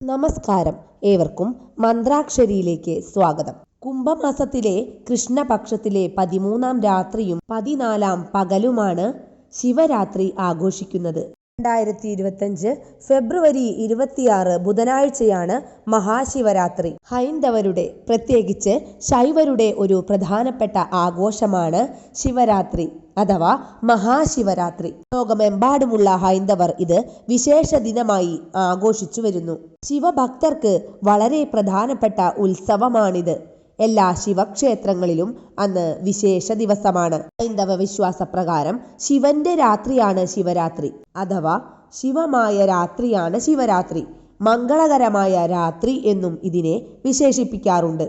നമസ്കാരം. ഏവർക്കും മന്ത്രാക്ഷരിയിലേക്ക് സ്വാഗതം. കുംഭമാസത്തിലെ കൃഷ്ണപക്ഷത്തിലെ പതിമൂന്നാം രാത്രിയും പതിനാലാം പകലുമാണ് ശിവരാത്രി ആഘോഷിക്കുന്നത്. രണ്ടായിരത്തി ഇരുപത്തഞ്ച് ഫെബ്രുവരി ഇരുപത്തിയാറ് ബുധനാഴ്ചയാണ് മഹാശിവരാത്രി. ഹൈന്ദവരുടെ പ്രത്യേകിച്ച് ശൈവരുടെ ഒരു പ്രധാനപ്പെട്ട ആഘോഷമാണ് ശിവരാത്രി. അഥവാ മഹാശിവരാത്രി. ലോകമെമ്പാടുമുള്ള ഹൈന്ദവർ ഇത് വിശേഷ ദിനമായി ആഘോഷിച്ചു വരുന്നു. ശിവഭക്തർക്ക് വളരെ പ്രധാനപ്പെട്ട ഉത്സവമാണിത്. എല്ലാ ശിവക്ഷേത്രങ്ങളിലും അന്ന് വിശേഷ ദിവസമാണ്. ഹൈന്ദവ വിശ്വാസപ്രകാരം ശിവന്റെ രാത്രിയാണ് ശിവരാത്രി. അഥവാ ശിവമായ രാത്രിയാണ് ശിവരാത്രി. മംഗളകരമായ രാത്രി എന്നും ഇതിനെ വിശേഷിപ്പിക്കാറുണ്ട്.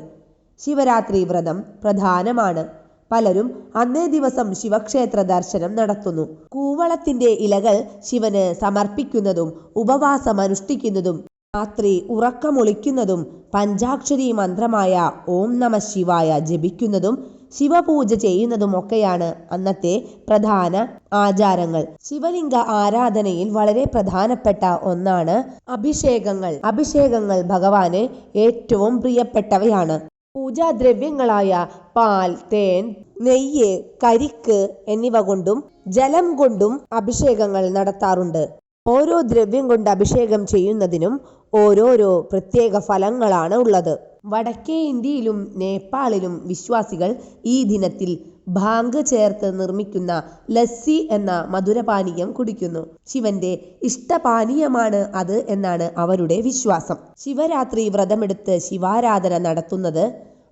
ശിവരാത്രി വ്രതം പ്രധാനമാണ്. പലരും അന്നേ ദിവസം ശിവക്ഷേത്ര ദർശനം നടത്തുന്നു. കൂവളത്തിന്റെ ഇലകൾ ശിവന് സമർപ്പിക്കുന്നതും ഉപവാസം അനുഷ്ഠിക്കുന്നതും രാത്രി ഉറക്കമൊളിക്കുന്നതും പഞ്ചാക്ഷരി മന്ത്രമായ ഓം നമ ശിവായ ജപിക്കുന്നതും ശിവപൂജ ചെയ്യുന്നതുമൊക്കെയാണ് അന്നത്തെ പ്രധാന ആചാരങ്ങൾ. ശിവലിംഗ ആരാധനയിൽ വളരെ പ്രധാനപ്പെട്ട ഒന്നാണ് അഭിഷേകങ്ങൾ. അഭിഷേകങ്ങൾ ഭഗവാന് ഏറ്റവും പ്രിയപ്പെട്ടവയാണ്. പൂജാദ്രവ്യങ്ങളായ പാൽ തേൻ നെയ്യ് കരിക്ക് എന്നിവ കൊണ്ടും ജലം കൊണ്ടും അഭിഷേകങ്ങൾ നടത്താറുണ്ട്. ഓരോ ദ്രവ്യം കൊണ്ട് അഭിഷേകം ചെയ്യുന്നതിനും ഓരോരോ പ്രത്യേക ഫലങ്ങളാണ് ഉള്ളത്. വടക്കേ ഇന്ത്യയിലും നേപ്പാളിലും വിശ്വാസികൾ ഈ ദിനത്തിൽ ഭാങ്ക് ചേർത്ത് നിർമ്മിക്കുന്ന ലസ്സി എന്ന മധുരപാനീയം കുടിക്കുന്നു. ശിവന്റെ ഇഷ്ടപാനീയമാണ് അത് എന്നാണ് അവരുടെ വിശ്വാസം. ശിവരാത്രി വ്രതമെടുത്ത് ശിവാരാധന നടത്തുന്നത്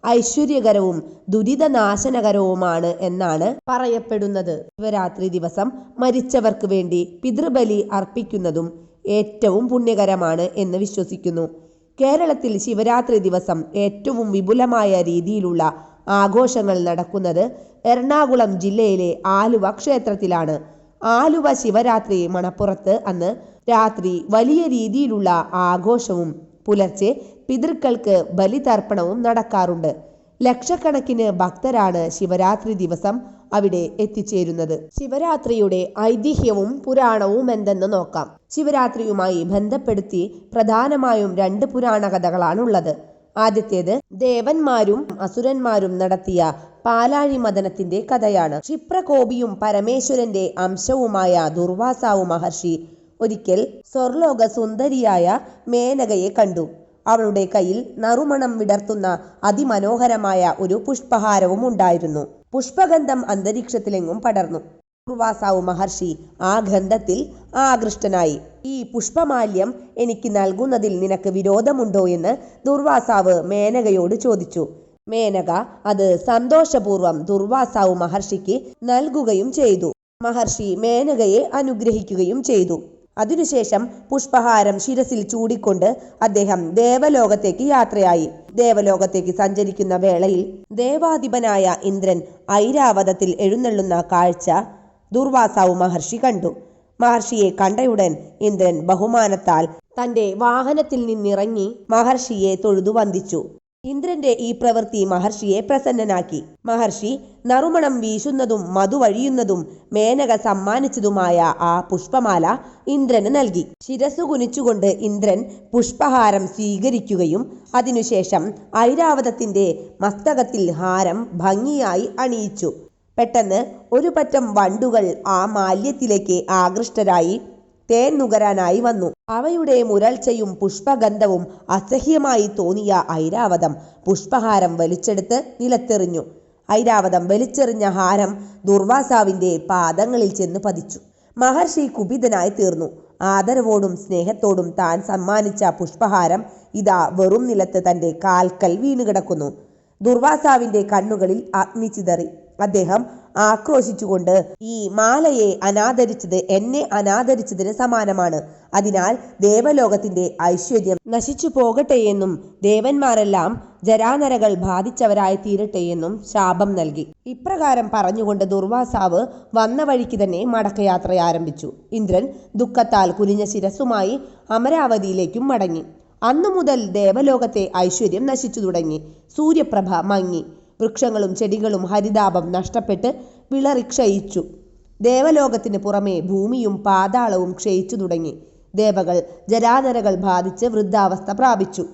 ഐശ്വര്യകരവും ദുരിതനാശനകരവുമാണ് എന്നാണ് പറയപ്പെടുന്നത്. ശിവരാത്രി ദിവസം മരിച്ചവർക്ക് വേണ്ടി പിതൃബലി അർപ്പിക്കുന്നതും ഏറ്റവും പുണ്യകരമാണ് എന്ന് വിശ്വസിക്കുന്നു. കേരളത്തിൽ ശിവരാത്രി ദിവസം ഏറ്റവും വിപുലമായ രീതിയിലുള്ള ആഘോഷങ്ങൾ നടക്കുന്നത് എറണാകുളം ജില്ലയിലെ ആലുവ ക്ഷേത്രത്തിലാണ്. ആലുവ ശിവരാത്രി മണപ്പുറത്ത് അന്ന് രാത്രി വലിയ രീതിയിലുള്ള ആഘോഷവും പുലർച്ചെ പിതൃക്കൾക്ക് ബലിതർപ്പണവും നടക്കാറുണ്ട്. ലക്ഷക്കണക്കിന് ഭക്തരാണ് ശിവരാത്രി ദിവസം അവിടെ എത്തിച്ചേരുന്നത്. ശിവരാത്രിയുടെ ഐതിഹ്യവും പുരാണവും എന്തെന്ന് നോക്കാം. ശിവരാത്രിയുമായി ബന്ധപ്പെടുത്തി പ്രധാനമായും രണ്ട് പുരാണ കഥകളാണുള്ളത്. ആദ്യത്തേത് ദേവന്മാരും അസുരന്മാരും നടത്തിയ പാലാഴി മദനത്തിന്റെ കഥയാണ്. ക്ഷിപ്രകോപിയും പരമേശ്വരന്റെ അംശവുമായ ദുർവാസാവു മഹർഷി ഒരിക്കൽ സ്വർലോക സുന്ദരിയായ മേനകയെ കണ്ടു. അവളുടെ കയ്യിൽ നറുമണം വിടർത്തുന്ന അതിമനോഹരമായ ഒരു പുഷ്പഹാരവും ഉണ്ടായിരുന്നു. പുഷ്പഗന്ധം അന്തരീക്ഷത്തിലെങ്ങും പടർന്നു. ദുർവാസാവു മഹർഷി ആ ഗന്ധത്തിൽ ആകൃഷ്ടനായി. ഈ പുഷ്പമാല്യം എനിക്ക് നൽകുന്നതിൽ നിനക്ക് വിരോധമുണ്ടോ എന്ന് ദുർവാസാവ് മേനകയോട് ചോദിച്ചു. മേനക അത് സന്തോഷപൂർവം ദുർവാസാവു മഹർഷിക്ക് നൽകുകയും ചെയ്തു. മഹർഷി മേനകയെ അനുഗ്രഹിക്കുകയും ചെയ്തു. അതിനുശേഷം പുഷ്പഹാരം ശിരസിൽ ചൂടിക്കൊണ്ട് അദ്ദേഹം ദേവലോകത്തേക്ക് യാത്രയായി. ദേവലോകത്തേക്ക് സഞ്ചരിക്കുന്ന വേളയിൽ ദേവാധിപനായ ഇന്ദ്രൻ ഐരാവതത്തിൽ എഴുന്നള്ളുന്ന കാഴ്ച ദുർവാസാവു മഹർഷി കണ്ടു. മഹർഷിയെ കണ്ടയുടൻ ഇന്ദ്രൻ ബഹുമാനത്താൽ തന്റെ വാഹനത്തിൽ നിന്നിറങ്ങി മഹർഷിയെ തൊഴുതു വന്ദിച്ചു. ഇന്ദ്രന്റെ ഈ പ്രവൃത്തി മഹർഷിയെ പ്രസന്നനാക്കി. മഹർഷി നറുമണം വീശുന്നതും മധുവഴിയുന്നതും മേനക സമ്മാനിച്ചതുമായ ആ പുഷ്പമാല ഇന്ദ്രന് നൽകി. ശിരസു കുനിച്ചുകൊണ്ട് ഇന്ദ്രൻ പുഷ്പഹാരം സ്വീകരിക്കുകയും അതിനുശേഷം ഐരാവതത്തിന്റെ മസ്തകത്തിൽ ഹാരം ഭംഗിയായി അണിയിച്ചു. പെട്ടെന്ന് ഒരു പറ്റം വണ്ടുകൾ ആ മാല്യത്തിലേക്ക് ആകൃഷ്ടരായി തേൻ നുകരാനായി വന്നു. അവയുടെ മുരൾച്ചയും പുഷ്പഗന്ധവും അസഹ്യമായി തോന്നിയ ഐരാവതം പുഷ്പഹാരം വലിച്ചെടുത്ത് നിലത്തെറിഞ്ഞു. ഐരാവതം വലിച്ചെറിഞ്ഞ ഹാരം ദുർവാസാവിന്റെ പാദങ്ങളിൽ ചെന്ന് പതിച്ചു. മഹർഷി കുപിതനായി തീർന്നു. ആദരവോടും സ്നേഹത്തോടും താൻ സമ്മാനിച്ച പുഷ്പഹാരം ഇതാ വെറും നിലത്ത് തന്റെ കാൽക്കൽ വീണുകിടക്കുന്നു ദുർവാസാവിന്റെ കണ്ണുകളിൽ അഗ്നി ചിതറി. അദ്ദേഹം ആക്രോശിച്ചുകൊണ്ട് ഈ മാലയെ അനാദരിച്ചത് എന്നെ അനാദരിച്ചതിന് സമാനമാണ്. അതിനാൽ ദേവലോകത്തിന്റെ ഐശ്വര്യം നശിച്ചു പോകട്ടെ എന്നും ദേവന്മാരെല്ലാം ജരാനരകൾ ബാധിച്ചവരായി തീരട്ടെ എന്നും ശാപം നൽകി. ഇപ്രകാരം പറഞ്ഞുകൊണ്ട് ദുർവാസാവ് വന്ന വഴിക്ക് തന്നെ മടക്കയാത്ര ആരംഭിച്ചു. ഇന്ദ്രൻ ദുഃഖത്താൽ കുലിഞ്ഞ ശിരസുമായി അമരാവതിയിലേക്കും മടങ്ങി. അന്നു മുതൽ ദേവലോകത്തെ ഐശ്വര്യം നശിച്ചു തുടങ്ങി. സൂര്യപ്രഭ മങ്ങി. വൃക്ഷങ്ങളും ചെടികളും ഹരിതാപം നഷ്ടപ്പെട്ട് വിളറി ക്ഷയിച്ചു ദേവലോകത്തിന് പുറമെ ഭൂമിയും പാതാളവും ക്ഷയിച്ചു തുടങ്ങി. ദേവകൾ ജരാനരകൾ ബാധിച്ച് വൃദ്ധാവസ്ഥ പ്രാപിച്ചു.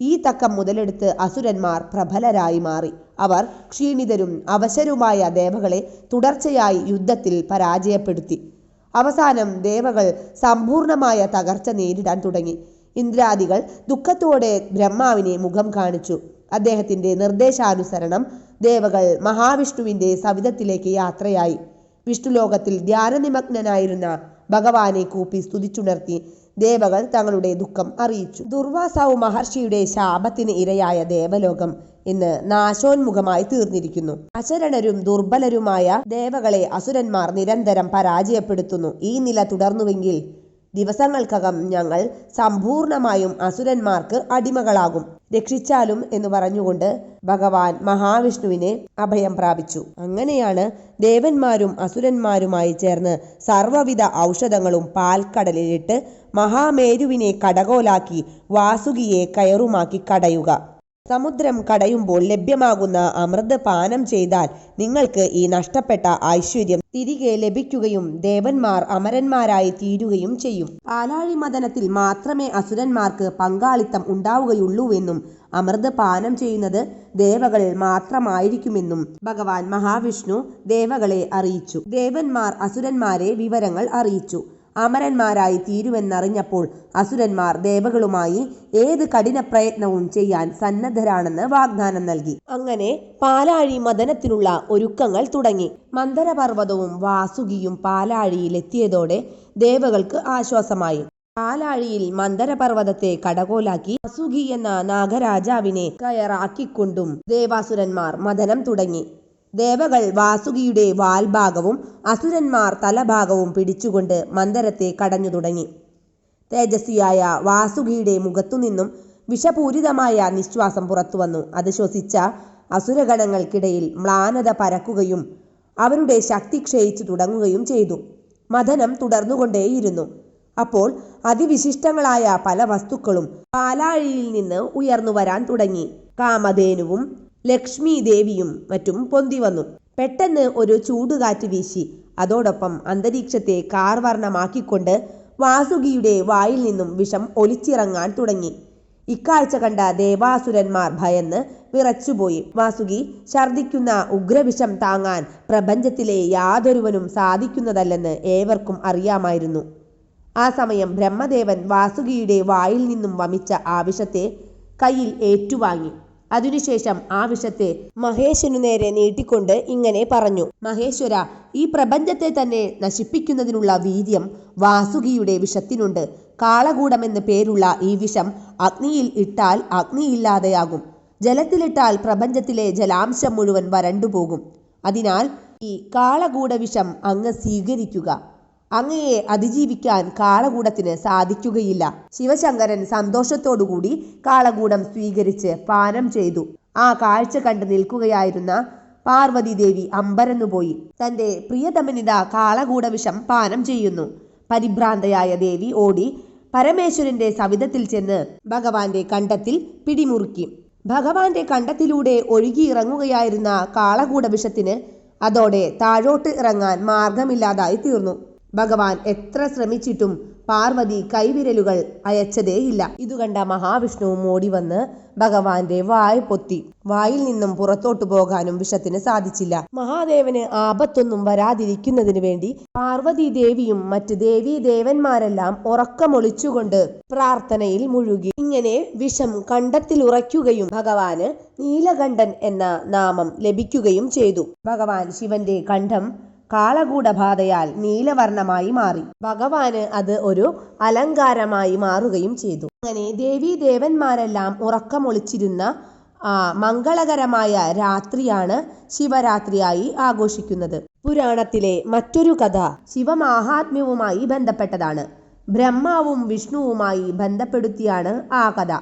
ഈ തക്കം മുതലെടുത്ത് അസുരന്മാർ പ്രബലരായി മാറി. അവർ ക്ഷീണിതരും അവശരുമായ ദേവകളെ തുടർച്ചയായി യുദ്ധത്തിൽ പരാജയപ്പെടുത്തി. അവസാനം ദേവകൾ സമ്പൂർണമായ തകർച്ച നേരിടാൻ തുടങ്ങി. ഇന്ദ്രാദികൾ ദുഃഖത്തോടെ ബ്രഹ്മാവിനെ മുഖം കാണിച്ചു. അദ്ദേഹത്തിന്റെ നിർദ്ദേശാനുസരണം ദേവകൾ മഹാവിഷ്ണുവിന്റെ സവിധത്തിലേക്ക് യാത്രയായി. വിഷ്ണുലോകത്തിൽ ധ്യാനനിമഗ്നനായിരുന്ന ഭഗവാനെ കൂപ്പി സ്തുതിച്ചുണർത്തി ദേവകൾ തങ്ങളുടെ ദുഃഖം അറിയിച്ചു. ദുർവാസാവ് മഹർഷിയുടെ ശാപത്തിന് ഇരയായ ദേവലോകം ഇന്ന് നാശോന്മുഖമായി തീർന്നിരിക്കുന്നു. അശരണരും ദുർബലരുമായ ദേവകളെ അസുരന്മാർ നിരന്തരം പരാജയപ്പെടുത്തുന്നു. ഈ നില തുടർന്നുവെങ്കിൽ ദിവസങ്ങൾക്കകം ഞങ്ങൾ സമ്പൂർണമായും അസുരന്മാർക്ക് അടിമകളാകും. രക്ഷിച്ചാലും എന്ന് പറഞ്ഞുകൊണ്ട് ഭഗവാൻ മഹാവിഷ്ണുവിനെ അഭയം പ്രാപിച്ചു. അങ്ങനെയാണ് ദേവന്മാരും അസുരന്മാരുമായി ചേർന്ന് സർവവിധ ഔഷധങ്ങളും പാൽക്കടലിലിട്ട് മഹാമേരുവിനെ കടകോലാക്കി വാസുകിയെ കയറുമാക്കി കടയുക. സമുദ്രം കടയുമ്പോൾ ലഭ്യമാകുന്ന അമൃത് പാനം ചെയ്താൽ നിങ്ങൾക്ക് ഈ നഷ്ടപ്പെട്ട ഐശ്വര്യം തിരികെ ലഭിക്കുകയും ദേവന്മാർ അമരന്മാരായി തീരുകയും ചെയ്യും. പാലാഴി മദനത്തിൽ മാത്രമേ അസുരന്മാർക്ക് പങ്കാളിത്തം ഉണ്ടാവുകയുള്ളൂവെന്നും അമൃത് പാനം ചെയ്യുന്നത് ദേവകൾ മാത്രമായിരിക്കുമെന്നും ഭഗവാൻ മഹാവിഷ്ണു ദേവകളെ അറിയിച്ചു. ദേവന്മാർ അസുരന്മാരെ വിവരങ്ങൾ അറിയിച്ചു. അമരന്മാരായി തീരുമെന്നറിഞ്ഞപ്പോൾ അസുരന്മാർ ദേവകളുമായി ഏത് കഠിന പ്രയത്നവും ചെയ്യാൻ സന്നദ്ധരാണെന്ന് വാഗ്ദാനം നൽകി. അങ്ങനെ പാലാഴി മദനത്തിനുള്ള ഒരുക്കങ്ങൾ തുടങ്ങി. മന്ദരപർവതവും വാസുകിയും പാലാഴിയിൽ എത്തിയതോടെ ദേവകൾക്ക് ആശ്വാസമായി. പാലാഴിയിൽ മന്ദരപർവതത്തെ കടകോലാക്കി വാസുകി എന്ന നാഗരാജാവിനെ കയറാക്കിക്കൊണ്ടും ദേവാസുരന്മാർ മദനം തുടങ്ങി. ദേവകൾ വാസുകിയുടെ വാൽഭാഗവും അസുരന്മാർ തലഭാഗവും പിടിച്ചുകൊണ്ട് മന്ദരത്തെ കടഞ്ഞു തുടങ്ങി. തേജസ്വിയായ വാസുകിയുടെ മുഖത്തുനിന്നും വിഷപൂരിതമായ നിശ്വാസം പുറത്തുവന്നു. അത് ശ്വസിച്ച അസുരഗണങ്ങൾക്കിടയിൽ മ്ലാനത പരക്കുകയും അവരുടെ ശക്തി ക്ഷയിച്ചു തുടങ്ങുകയും ചെയ്തു. മഥനം തുടർന്നുകൊണ്ടേയിരുന്നു. അപ്പോൾ അതിവിശിഷ്ടങ്ങളായ പല വസ്തുക്കളും പാലാഴിയിൽ നിന്ന് ഉയർന്നു വരാൻ തുടങ്ങി. കാമധേനുവും ലക്ഷ്മി ദേവിയും മറ്റും പൊന്തി വന്നു. പെട്ടെന്ന് ഒരു ചൂടുകാറ്റ് വീശി. അതോടൊപ്പം അന്തരീക്ഷത്തെ കാർവർണമാക്കിക്കൊണ്ട് വാസുകിയുടെ വായിൽ നിന്നും വിഷം ഒലിച്ചിറങ്ങാൻ തുടങ്ങി. ഇക്കാഴ്ച കണ്ട ദേവാസുരന്മാർ ഭയന്ന് വിറച്ചുപോയി. വാസുകി ഛർദിക്കുന്ന ഉഗ്രവിഷം താങ്ങാൻ പ്രപഞ്ചത്തിലെ യാതൊരുവനും സാധിക്കുന്നതല്ലെന്ന് ഏവർക്കും അറിയാമായിരുന്നു. ആ സമയം ബ്രഹ്മദേവൻ വാസുകിയുടെ വായിൽ നിന്നും വമിച്ച ആ വിഷത്തെ കയ്യിൽ ഏറ്റുവാങ്ങി. അതിനുശേഷം ആ വിഷത്തെ മഹേശനു നേരെ നീട്ടിക്കൊണ്ട് ഇങ്ങനെ പറഞ്ഞു മഹേശ്വര ഈ പ്രപഞ്ചത്തെ തന്നെ നശിപ്പിക്കുന്നതിനുള്ള വീര്യം വാസുകിയുടെ വിഷത്തിനുണ്ട്. കാളകൂടമെന്ന് പേരുള്ള ഈ വിഷം അഗ്നിയിൽ ഇട്ടാൽ അഗ്നിയില്ലാതെയാകും. ജലത്തിലിട്ടാൽ പ്രപഞ്ചത്തിലെ ജലാംശം മുഴുവൻ വരണ്ടുപോകും. അതിനാൽ ഈ കാളകൂട വിഷം അങ്ങ് സ്വീകരിക്കുക. അങ്ങയെ അതിജീവിക്കാൻ കാളകൂടത്തിന് സാധിക്കുകയില്ല. ശിവശങ്കരൻ സന്തോഷത്തോടുകൂടി കാളകൂടം സ്വീകരിച്ച് പാനം ചെയ്തു. ആ കാഴ്ച കണ്ടു നിൽക്കുകയായിരുന്ന പാർവതീദേവി അമ്പരന്നുപോയി. തന്റെ പ്രിയതമനിത കാളകൂട വിഷം പാനം ചെയ്യുന്നു. പരിഭ്രാന്തയായ ദേവി ഓടി പരമേശ്വരന്റെ സവിധത്തിൽ ചെന്ന് ഭഗവാന്റെ കണ്ടത്തിൽ പിടിമുറുക്കി. ഭഗവാന്റെ കണ്ടത്തിലൂടെ ഒഴുകിയിറങ്ങുകയായിരുന്ന കാളകൂട വിഷത്തിന് അതോടെ താഴോട്ട് ഇറങ്ങാൻ മാർഗമില്ലാതായി തീർന്നു. ഭഗവാൻ എത്ര ശ്രമിച്ചിട്ടും പാർവതി കൈവിരലുകൾ അയച്ചതേയില്ല. ഇതു കണ്ട മഹാവിഷ്ണുവും ഓടി വന്ന് ഭഗവാന്റെ വായ് പൊത്തി. വായിൽ നിന്നും പുറത്തോട്ടു പോകാനും വിഷത്തിന് സാധിച്ചില്ല. മഹാദേവന് ആപത്തൊന്നും വരാതിരിക്കുന്നതിനു വേണ്ടി പാർവതി ദേവിയും മറ്റ് ദേവീ ദേവന്മാരെല്ലാം ഉറക്കമൊളിച്ചുകൊണ്ട് പ്രാർത്ഥനയിൽ മുഴുകി. ഇങ്ങനെ വിഷം കണ്ടത്തിൽ ഉറയ്ക്കുകയും ഭഗവാന് നീലകണ്ഠൻ എന്ന നാമം ലഭിക്കുകയും ചെയ്തു. ഭഗവാൻ ശിവന്റെ കണ്ഠം കാളകൂടബാധയാൽ നീലവർണമായി മാറി. ഭഗവാന് അത് ഒരു അലങ്കാരമായി മാറുകയും ചെയ്തു. അങ്ങനെ ദേവീ ദേവന്മാരെല്ലാം ഉറക്കമൊളിച്ചിരുന്ന ആ മംഗളകരമായ രാത്രിയാണ് ശിവരാത്രിയായി ആഘോഷിക്കുന്നത്. പുരാണത്തിലെ മറ്റൊരു കഥ ശിവമാഹാത്മ്യവുമായി ബന്ധപ്പെട്ടതാണ്. ബ്രഹ്മാവും വിഷ്ണുവുമായി ബന്ധപ്പെടുത്തിയാണ് ആ കഥ.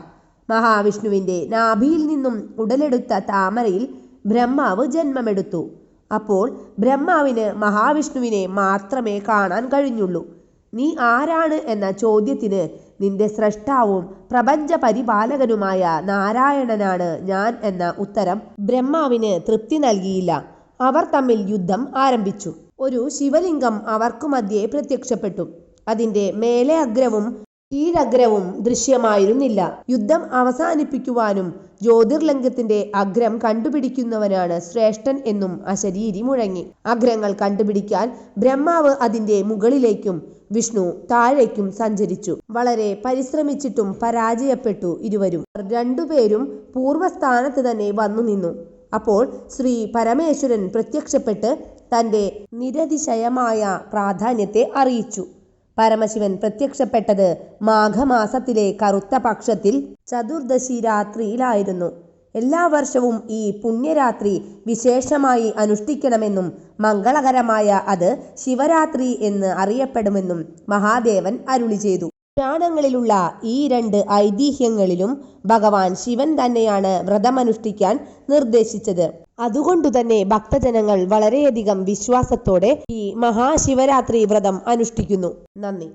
മഹാവിഷ്ണുവിന്റെ നാഭിയിൽ നിന്നും ഉടലെടുത്ത താമരയിൽ ബ്രഹ്മാവ് ജന്മമെടുത്തു. അപ്പോൾ ബ്രഹ്മാവിന് മഹാവിഷ്ണുവിനെ മാത്രമേ കാണാൻ കഴിഞ്ഞുള്ളൂ. നീ ആരാണ് എന്ന ചോദ്യത്തിന് നിന്റെ സ്രഷ്ടാവും പ്രപഞ്ച പരിപാലകനുമായ നാരായണനാണ് ഞാൻ എന്ന ഉത്തരം ബ്രഹ്മാവിന് തൃപ്തി നൽകിയില്ല. അവർ തമ്മിൽ യുദ്ധം ആരംഭിച്ചു. ഒരു ശിവലിംഗം അവർക്കു മധ്യേ പ്രത്യക്ഷപ്പെട്ടു. അതിന്റെ മേലെ അഗ്രവും കീഴഗ്രവും ദൃശ്യമായിരുന്നില്ല. യുദ്ധം അവസാനിപ്പിക്കുവാനും ജ്യോതിർലിംഗത്തിന്റെ അഗ്രം കണ്ടുപിടിക്കുന്നവനാണ് ശ്രേഷ്ഠൻ എന്നും അശരീരി മുഴങ്ങി. അഗ്രങ്ങൾ കണ്ടുപിടിക്കാൻ ബ്രഹ്മാവ് അതിന്റെ മുകളിലേക്കും വിഷ്ണു താഴേക്കും സഞ്ചരിച്ചു. വളരെ പരിശ്രമിച്ചിട്ടും പരാജയപ്പെട്ടു ഇരുവരും. രണ്ടുപേരും പൂർവസ്ഥാനത്ത് തന്നെ വന്നു നിന്നു. അപ്പോൾ ശ്രീ പരമേശ്വരൻ പ്രത്യക്ഷപ്പെട്ട് തന്റെ നിരതിശയമായ പ്രാധാന്യത്തെ അറിയിച്ചു. പരമശിവൻ പ്രത്യക്ഷപ്പെട്ടത് മാഘമാസത്തിലെ കറുത്ത പക്ഷത്തിൽ ചതുർദശി രാത്രിയിലായിരുന്നു. എല്ലാ വർഷവും ഈ പുണ്യരാത്രി വിശേഷമായി അനുഷ്ഠിക്കണമെന്നും മംഗളകരമായ അത് ശിവരാത്രി എന്ന് അറിയപ്പെടുമെന്നും മഹാദേവൻ അരുളി ചെയ്തു. പുരാണങ്ങളിലുള്ള ഈ രണ്ട് ഐതിഹ്യങ്ങളിലും ഭഗവാൻ ശിവൻ തന്നെയാണ് വ്രതമനുഷ്ഠിക്കാൻ നിർദ്ദേശിച്ചത്. അതുകൊണ്ടുതന്നെ ഭക്തജനങ്ങൾ വളരെയധികം വിശ്വാസത്തോടെ ഈ മഹാശിവരാത്രി വ്രതം അനുഷ്ഠിക്കുന്നു. നന്ദി.